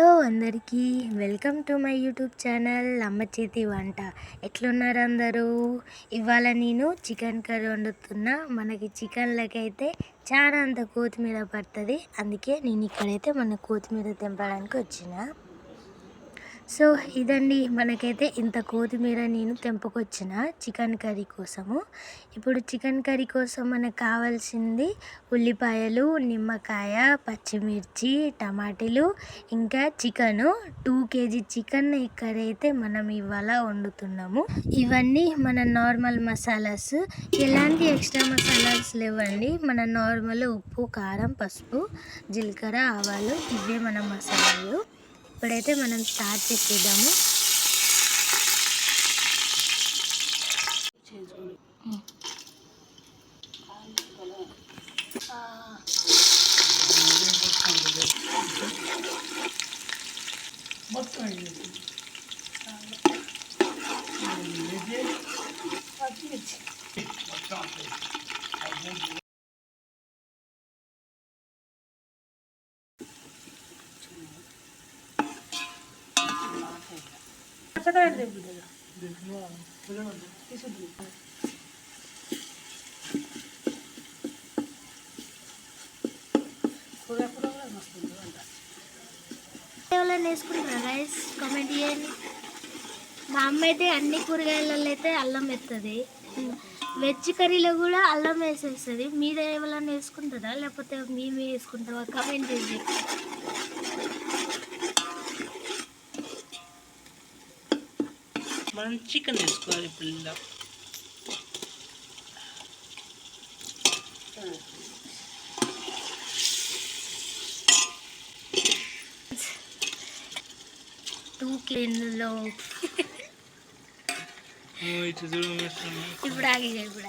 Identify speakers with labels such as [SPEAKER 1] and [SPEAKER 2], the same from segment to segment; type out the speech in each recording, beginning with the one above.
[SPEAKER 1] Hello అందరికీ. Welcome to my YouTube channel అమ్మ చేతి వంట. ఎట్లున్నారు అందరూ? ఇవాళ నేను చికెన్ కర్రీ వండుతున్నా. మనకి చికెన్లకి అయితే చాలా అంత కొత్తిమీర పడుతుంది. అందుకే నేను ఇక్కడైతే మన కొత్తిమీర తెంపడానికి వచ్చిన. సో ఇదండి మనకైతే ఇంత కొత్తిమీర నేను తెంపుకొచ్చిన చికెన్ కర్రీ కోసము. ఇప్పుడు చికెన్ కర్రీ కోసం మనకు కావాల్సింది ఉల్లిపాయలు నిమ్మకాయ పచ్చిమిర్చి టమాటీలు ఇంకా చికెను. టూ కేజీ చికెన్ ఇక్కడైతే మనం ఇవాళ వండుతున్నాము. ఇవన్నీ మన నార్మల్ మసాలాస్. ఎలాంటి ఎక్స్ట్రా మసాలాస్ లేవండి. మన నార్మల్ ఉప్పు కారం పసుపు జీలకర్ర ఆవాలు ఇవే మన మసాలాలు. ఇప్పుడైతే మనం స్టార్ట్ చేసేద్దాము. ఎవరైనా వేసుకుంటారా రైస్ కామెంట్ చేయండి. మా అమ్మ అయితే అన్ని కూరగాయలలో అయితే అల్లం వేస్తుంది. వెజ్ కర్రీలో కూడా అల్లం వేసేస్తుంది. మీరు ఎవరైనా వేసుకుంటారా? లేకపోతే మేమే వేసుకుంటారా కామెంట్ చేసి
[SPEAKER 2] మనం చికెన్ వేసుకోవాలి పిల్ల.
[SPEAKER 1] టూ క్లీన్లో. ఇప్పుడు ఆగి ఇప్పుడు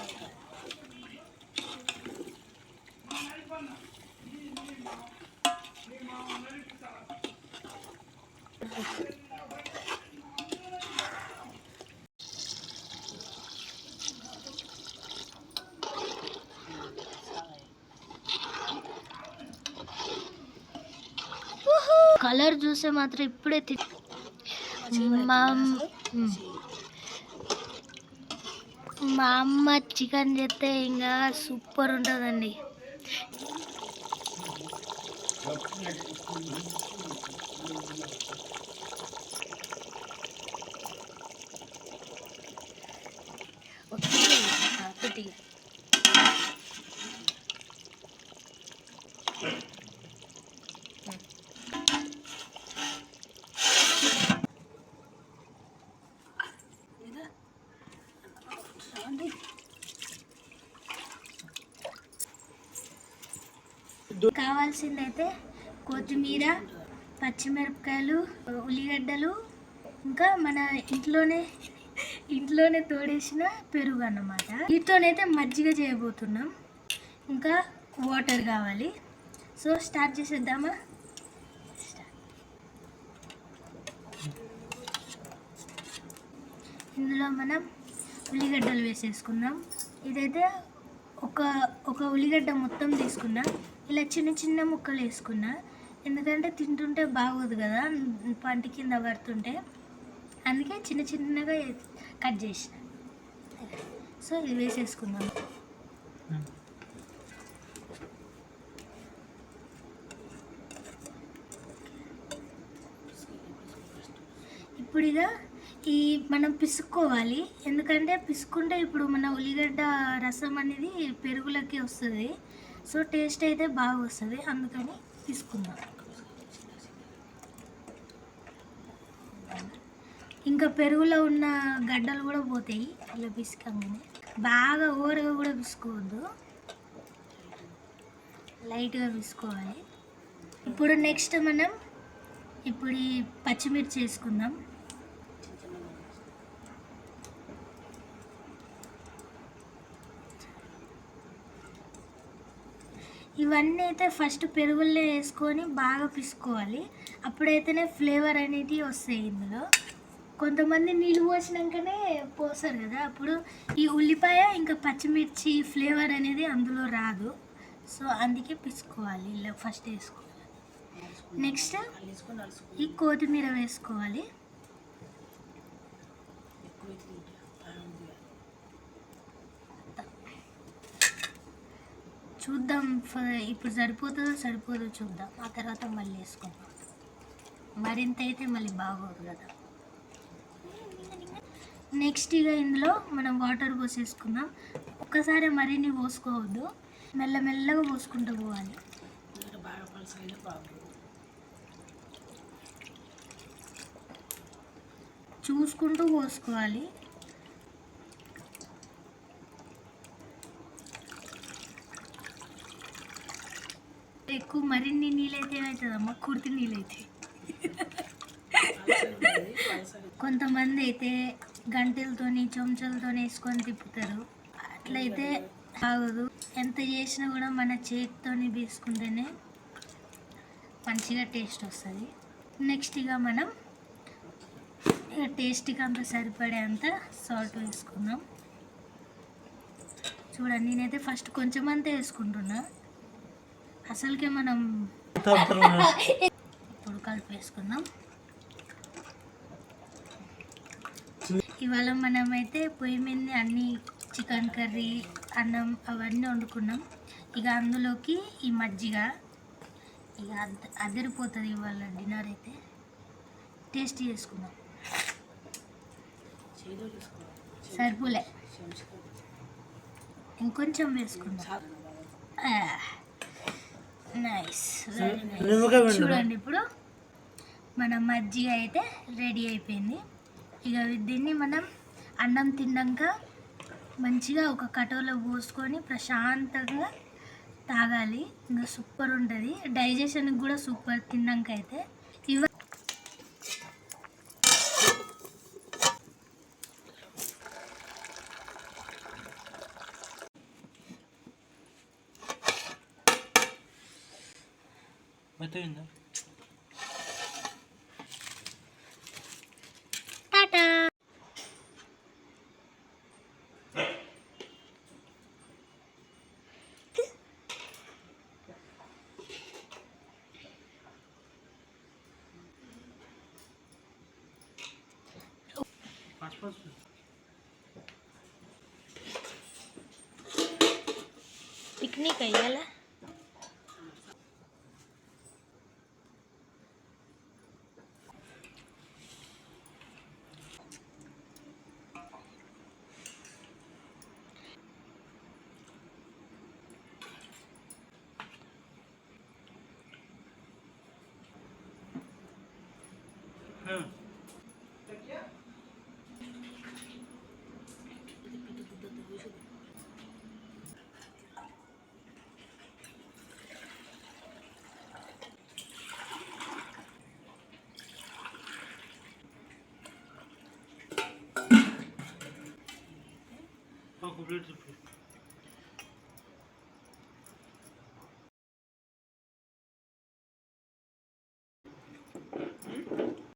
[SPEAKER 1] కలర్ చూస్తే మాత్రం ఇప్పుడే తి మా మా. అమ్మ చికెన్ చేస్తే ఇంకా సూపర్ ఉంటుందండి. ఒకటి కావాల్సిందైతే కొత్తిమీర పచ్చిమిరపకాయలు ఉల్లిగడ్డలు ఇంకా మన ఇంట్లోనే ఇంట్లోనే తోడేసిన పెరుగు అన్నమాట. వీటితోనైతే మజ్జిగ చేయబోతున్నాం. ఇంకా వాటర్ కావాలి. సో స్టార్ట్ చేసేద్దామా? ఇందులో మనం ఉల్లిగడ్డలు వేసేసుకుందాం. ఇదైతే ఒక ఒక ఉల్లిగడ్డ మొత్తం తీసుకున్నాం ఇలా చిన్న చిన్న ముక్కలు వేసుకున్నా. ఎందుకంటే తింటుంటే బాగోదు కదా పంటి కింద పడుతుంటే. అందుకే చిన్న చిన్నగా కట్ చేసిన. సో ఇది వేసేసుకుందాం. ఇప్పుడు ఇక ఈ మనం పిసుక్కోవాలి. ఎందుకంటే పిసుక్కుంటే ఇప్పుడు మన ఉల్లిగడ్డ రసం అనేది పెరుగులకి వస్తుంది. సో టేస్ట్ అయితే బాగా వస్తుంది. అందుకని తీసుకుందాం ఇంకా పెరుగులో ఉన్న గడ్డలు కూడా పోతాయి. ఇలా పిసుకంగానే బాగా ఓరగా కూడా పిసుకోవద్దు లైట్గా పిసుకోవాలి. ఇప్పుడు నెక్స్ట్ మనం ఇప్పుడు ఈ పచ్చిమిర్చి వేసుకుందాం. ఇవన్నీ అయితే ఫస్ట్ పెరుగుల్లో వేసుకొని బాగా పిసుకోవాలి. అప్పుడైతేనే ఫ్లేవర్ అనేటివి వస్తాయి ఇందులో. కొంతమంది నీళ్ళు పోసినాకనే పోస్తారు కదా అప్పుడు ఈ ఉల్లిపాయ ఇంకా పచ్చిమిర్చి ఫ్లేవర్ అనేది అందులో రాదు. సో అందుకే పిసుకోవాలి ఇలా ఫస్ట్ వేసుకోవాలి. నెక్స్ట్ ఈ కొత్తిమీర వేసుకోవాలి. చూద్దాం ఇప్పుడు సరిపోతుందో సరిపోదో చూద్దాం. ఆ తర్వాత మళ్ళీ వేసుకుందాం. మరింత అయితే మళ్ళీ బాగోదు కదా. నెక్స్ట్ ఇక ఇందులో మనం వాటర్ పోసేసుకుందాం. ఒక్కసారి మరిన్ని పోసుకోవద్దు. మెల్లమెల్లగా పోసుకుంటూ పోవాలి. చూసుకుంటూ పోసుకోవాలి. ఎక్కువ మరిన్ని నీళ్ళైతే ఏమవుతుందమ్మా కుర్తి నీళ్ళైతే. కొంతమంది అయితే గంటెలతోని చెంచాలతోని వేసుకొని తిప్పుతారు. అట్లయితే ఆగదు ఎంత చేసినా కూడా మన చేతితోని వేసుకుంటేనే మంచిగా టేస్ట్ వస్తుంది. నెక్స్ట్ ఇక మనం ఇక టేస్ట్కి అంత సరిపడేంత సాల్ట్ వేసుకుందాం. చూడండి నేనైతే ఫస్ట్ కొంచెం అంతా వేసుకుంటున్నా. అసలుకే మనం ఇప్పుడు కలిపేసుకుందాం ఇవాళ మనమైతే పొయ్యి మీద అన్ని చికెన్ కర్రీ అన్నం అవన్నీ వండుకున్నాం. ఇక అందులోకి ఈ మజ్జిగ. ఇక అంత అదిరిపోతుంది ఇవాళ డిన్నర్ అయితే. టేస్ట్ చేసుకుందాం. సరిపోలే. ఇంకొంచెం వేసుకుందాం. నైస్ చూడండి ఇప్పుడు. మన మజ్జిగ అయితే రెడీ అయిపోయింది. ఇక దీన్ని మనం అన్నం తిన్నాక మంచిగా ఒక కటోలో పోసుకొని ప్రశాంతంగా తాగాలి. ఇంకా సూపర్ ఉంటుంది. డైజెషన్కి కూడా సూపర్ తిన్నాక అయితే. Ito
[SPEAKER 2] yun.
[SPEAKER 1] Tada!
[SPEAKER 2] Aja lah.
[SPEAKER 1] 응.
[SPEAKER 2] 여기야? 아, 고별 집회.